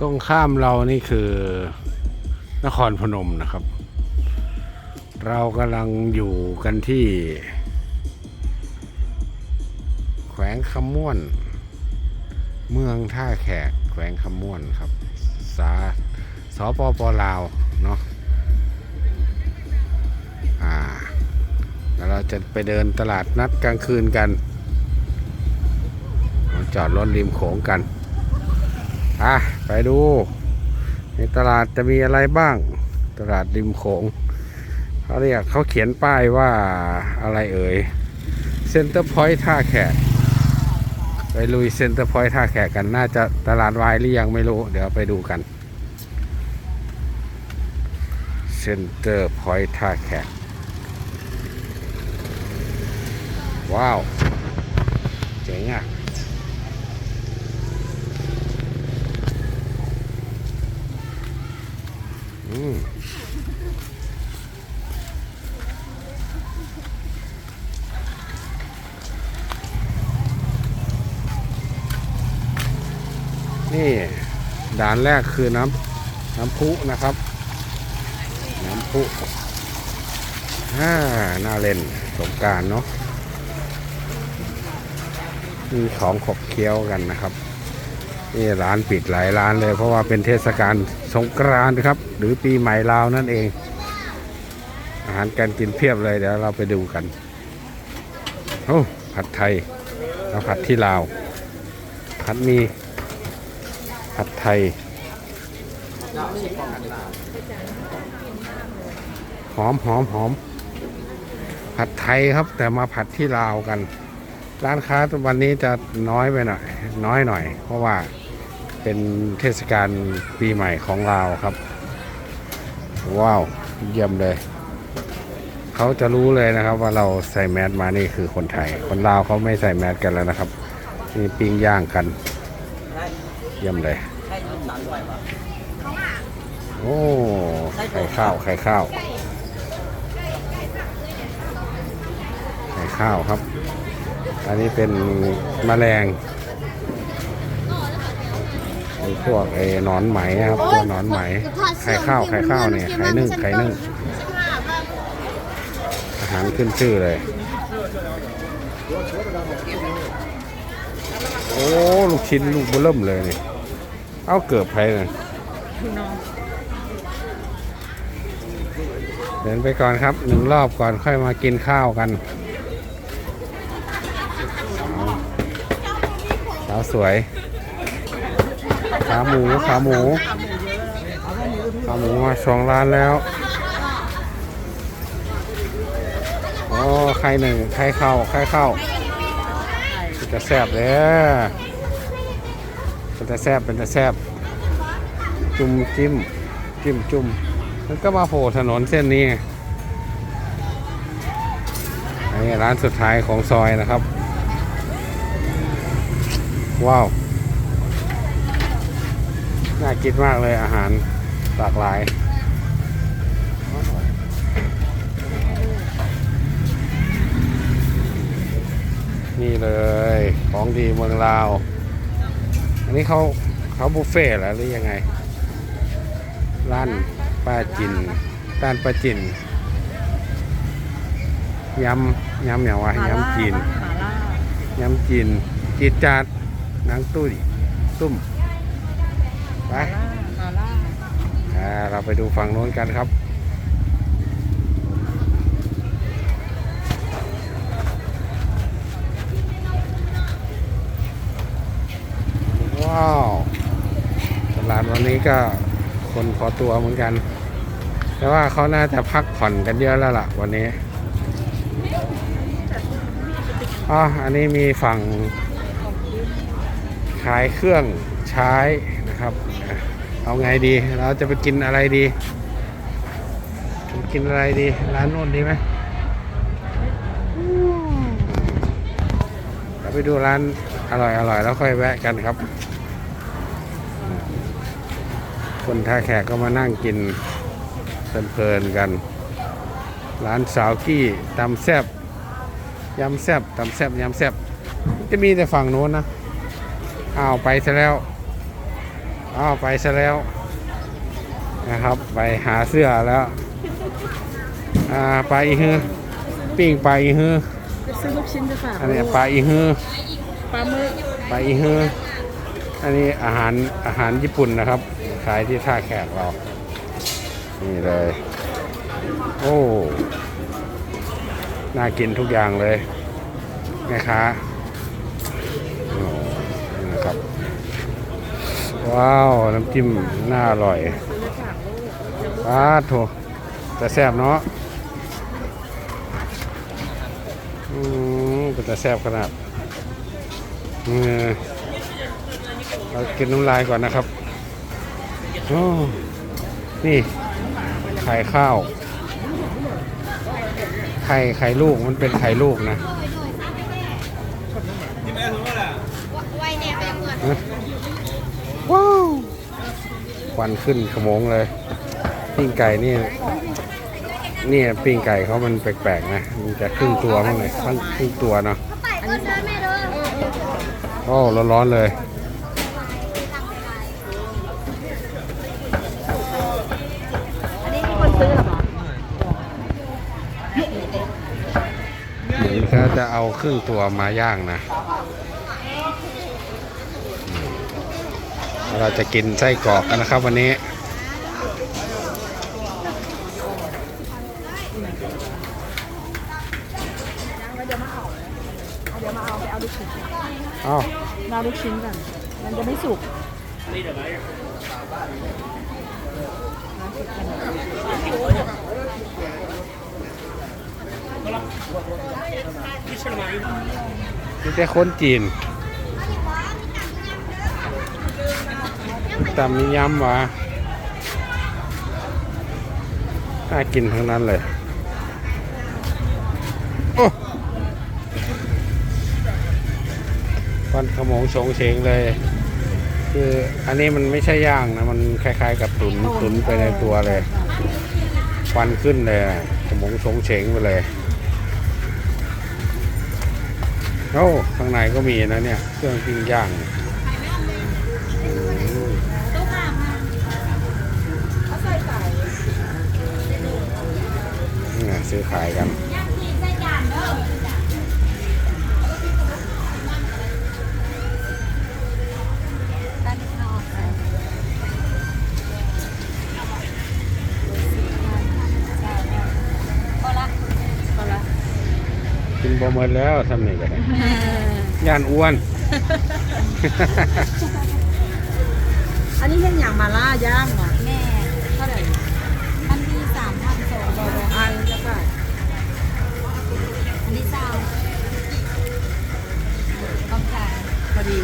ตรงข้ามเรานี่คือนครพนมนะครับ เรากำลังอยู่กันที่ แขวงคำม่วน เมืองท่าแขกแขวงคำม่วนครับ สาสปปลาวเนาะอ่าแล้วเราจะไปเดินตลาดนัดกลางคืนกัน จอดรถริมโขงกัน อะไปดู ในตลาดจะมีอะไรบ้าง ตลาดริมโขงเขาเรียกเขาเขียนป้ายว่าอะไรเอ่ยเซ็นเตอร์พอยต์ท่าแขกไปลุยเซ็นเตอร์พอยต์ท่าแขกกันน่าจะตลาดวายหรือยังไม่รู้ เดี๋ยวไปดูกันเซ็นเตอร์พอยต์ท่าแขกว้าว เจ๋งอะ อืม นี่ด่านแรกคือน้ำน้ำพุนะครับ น้ำพุอ่าน่าเล่นสงการเนาะมีของขบเคี้ยวกันนะครับนี่ร้านปิดหลายร้านเลย เพราะว่าเป็นเทศกาลสงกรานต์ครับ หรือปีใหม่ลาวนั่นเอง อาหารการกินเพียบเลยเดี๋ยวเราไปดูกันโอ้ผัดไทยเราผัดที่ลาวผัดมี ผัดไทยหอมหอมหอมผัดไทยครับ แต่มาผัดที่ลาวกัน ร้านค้าวันนี้จะน้อยไปหน่อย น้อยหน่อย เพราะว่าเป็นเทศกาลปีใหม่ของลาวครับ ว้าวเยี่ยมเลย เขาจะรู้เลยนะครับ ว่าเราใส่แมสมานี่คือคนไทย คนลาวเขาไม่ใส่แมสกันแล้วนะครับนี่ปิ้งย่างกัน เยี่ยมเลยโอ้ไข่ข้าวไข่ข้าวไข่ข้าวครับ อันนี้เป็นมแมลงไอ้พวกไอ้หนอนไหมครับพวกหนอนไหมไข่ข้าวไข่ข้าวเนี่ยไข่นึ่งไข่นึ่งอาหารขึ้นชื่อเลย โอ้ ลูกชิ้นลูกเบอเริ่มเลยนี่ เอาเกือบไปเลยเดินไปก่อนครับหนึ่งรอบก่อนค่อยมากินข้าวกัน สาวสวย ขาหมูขาหมู ขาหมูมาสองร้านแล้ว โอ้ไข่หนึ่งไข่เข้าไข่เข้าเป็นจะแซบเลย เป็นจะแซบเป็นจะแซบจุ่มจิ้มจิ้มจุ่มมันก็มาโผล่ถนนเส้นนี้ไอันนี้ร้านสุดท้ายของซอยนะครับ ว้าว น่ากินมากเลยอาหารหลากหลายนี่เลย ของดีเมืองลาว อันนี้เขาเขาบุฟเฟ่ต์เหรอหรือยังไง ร้านป้าจินร้านป้าจินยำยำอย่างวะยำจีนยำจีนจีดจาดนางตุ้ยตุ้มไปอ่าเราไปดูฝั่งโน้นกันครับ ว้าวตลาดวันนี้ ก็คนพอตัวเหมือนกัน แต่ว่าเขาน่าจะพักผ่อนกันเยอะแล้วล่ะวันนี้อ๋ออันนี้มีฝั่งขายเครื่องใช้นะครับ เอาไงดี เราจะไปกินอะไรดี กินอะไรดี ร้านโน้นดีไหมอืมเดี๋ยวไปดูร้านอร่อยอร่อยแล้วค่อยแวะกันครับ คนท่าแขกก็มานั่งกินเพลินๆกัน ร้านสาวกี้ตำแซบยำแซบตำแซบยำแซบจะมีแต่ฝั่งโน้นนะอ้าวไปซะแล้วอ้าวไปซะแล้วนะครับ ไปหาเสื้อแล้วอ่าปลาอีฮือปิ้งปลาอีฮือจะซื้อลูกชิ้นจะฝากอันนี้ปลาอีฮือปลาหมึกปลาอีฮือ อันนี้อาหารอาหารญี่ปุ่นนะครับ ขายที่ท่าแขกเรา นี่เลย โอ้ น่ากินทุกอย่างเลยแม่ค้านี่นะครับ ว้าว น้ำจิ้มน่าอร่อยอจะฝากลูกป้าโถแต่แซ่บเนาะอืมเป็นแต่แซ่บขนาดเออ เรากินน้ำลายก่อนนะครับโอ้นี่ ไข่ข้าว ไข่ไข่ลูก มันเป็นไข่ลูกนะว้าวควันขึ้นขโมงเลย ปิ้งไก่นี่นี่ปิ้งไก่เขามันแปลกๆนะมันจะครึ่งตัวมั้งเลยทั้งครึ่งตัวเนาะโอ้ร้อนๆเลย จะเอาครึ่งตัวมาย่างนะ เราจะกินไส้กรอกกันนะครับวันนี้ยังแล้วเดี๋ยวมาเอาเอาเดี๋ยวมาเอาไปเอาลูกชิ้นเอ้ามาเอาลูกชิ้นกัน มันจะไม่สุก นี่แต่คนจีนตำมียำวะน่ากินทั้งนั้นเลยโอ้ควันขโมงโฉงเฉงเลย คืออันนี้มันไม่ใช่ย่างนะ มันคล้ายๆ กับตุนตุนไปในตัวเลยควันขึ้นเลยขโมงโฉงเฉงไปเลย โอ้ข้างในก็มีนะเนี่ย เครื่องปิ้งย่างอืมนี่ไงซื้อขายกัน บะเมินแล้วทำนี่กันย่านอ้วน อันนี้เป็นอย่างมาล่าย่างเหรอแม่เท่าไหร่อันที่สามพันสองบอบออันจะฝากอันที่สามกำแพงพอดี